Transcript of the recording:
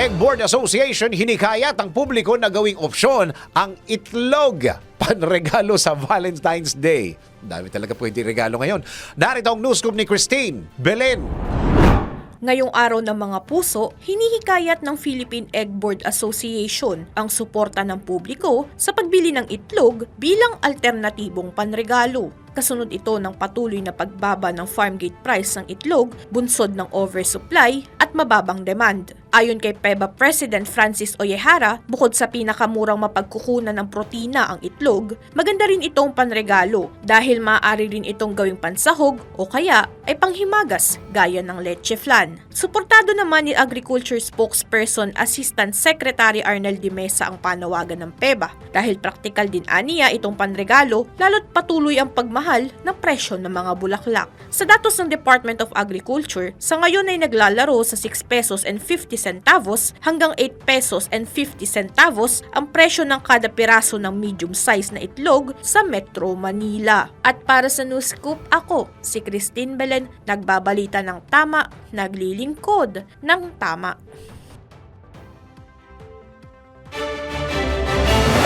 Egg Board Association hinikayat ang publiko na gawing opsyon ang itlog panregalo sa Valentine's Day. Dami talaga pwede regalo ngayon. Narito ang news scoop ni Christine Belen. Ngayong araw ng mga puso, hinihikayat ng Philippine Egg Board Association ang suporta ng publiko sa pagbili ng itlog bilang alternatibong panregalo. Kasunod ito ng patuloy na pagbaba ng farm gate price ng itlog, bunsod ng oversupply at mababang demand. Ayon kay PEBA President Francis Oyehara, bukod sa pinakamurang mapagkukunan ng protina ang itlog, maganda rin itong panregalo dahil maaari rin itong gawing pansahog o kaya ay panghimagas gaya ng leche flan. Suportado naman ni Agriculture Spokesperson Assistant Secretary Arnel de Mesa ang panawagan ng PEBA dahil praktikal din aniya itong panregalo lalo't patuloy ang pagmahal ng presyo ng mga bulaklak. Sa datos ng Department of Agriculture, sa ngayon ay naglalaro sa 6 pesos and 50 centavos hanggang 8 pesos and 50 centavos ang presyo ng kada piraso ng medium size na itlog sa Metro Manila. At para sa News Scoop, ako, si Christine Belen, nagbabalita ng tama, naglilingkod ng tama.